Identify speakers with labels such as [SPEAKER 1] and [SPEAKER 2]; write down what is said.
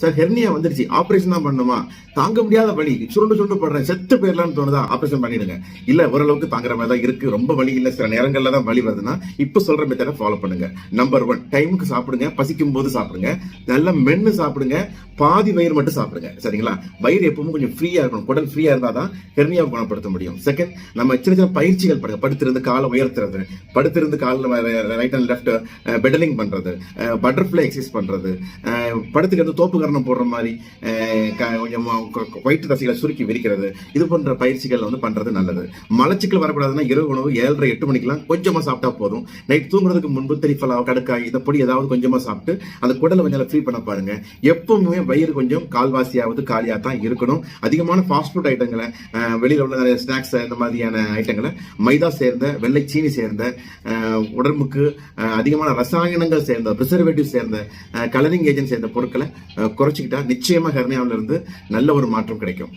[SPEAKER 1] Sir hernia வந்துருச்சு. Operation தான் பண்ணுமா? தாங்க முடியாத வலி. சுருண்டு சுருண்டு படுறேன். செத்து போயிடலாம்னு தோணுதா? ஆப்ரேஷன் பண்ணிடுங்க. இல்ல ஓரளவுக்கு தாங்குற மாதிரி தான் இருக்கு. ரொம்ப வலி இல்ல. சில நேரங்கள்ல தான் வலி வருதுன்னா இப்ப சொல்ற மெத்தடை ஃபாலோ பண்ணுங்க. நம்பர் ஒன் டைமுக்கு சாப்பிடுங்க. பசிக்கும் போது சாப்பிடுங்க. நல்லா மென்னு சாப்பிடுங்க. பாதி வயிறு மட்டும் சாப்பிடுங்க. சரிங்களா? வயிறு எப்பவும் கொஞ்சம் ஃப்ரீயா இருக்கணும். குடல் ஃப்ரீயா இருந்தால் தான் ஹெர்னியா குணப்படுத்த முடியும். செகண்ட் நம்ம சின்ன சின்ன பயிற்சிகள் பண்ணுங்க. படுத்திருந்து காலை உயர்த்துறது. படுத்திருந்து காலில் ரைட் அண்ட் லெஃப்ட் பெடலிங் பண்றது. பட்டர்ஃப்ளை எக்ஸசைஸ் பண்றது. படுத்துக்கிறது தோப்பு கரணம் போடுற மாதிரி க- கொஞ்சம் வயிற்று தசைகளை சுருக்கி விரிக்கிறது. இது போன்ற பயிற்சிகள் வந்து பண்ணுறது நல்லது. மலச்சிக்கல் வரக்கூடாதுன்னா இரவு உணவு ஏழரை எட்டு மணிக்கெல்லாம் கொஞ்சமாக சாப்பிட்டா போதும். நைட் தூங்குறதுக்கு முன்பு திரிஃபலா கடுக்காய் இதை பொடி ஏதாவது கொஞ்சமாக சாப்பிட்டு அந்த குடலை கொஞ்சம் ஃப்ரீ பண்ண பாருங்க. எப்பவுமே வயிறு கொஞ்சம் கால்வாசியாவது காலியாக தான் இருக்கணும். அதிகமான ஃபாஸ்ட் ஃபுட் ஐட்டங்களை வெளியில் உள்ள நிறைய ஸ்நாக்ஸ் இந்த மாதிரியான ஐட்டங்களை மைதா சேர்ந்த வெள்ளை சீனி சேர்ந்த உடம்புக்கு அதிகமான ரசாயனங்கள் சேர்ந்த ப்ரிசர்வேட்டிவ் சேர்ந்த கலரிங் ஏஜென்ட் சேர்ந்த பொருட்களை குறைச்சிக்கிட்டா நிச்சயமா ஹெர்னியாவிலிருந்து நல்ல ஒரு மாற்றம் கிடைக்கும்.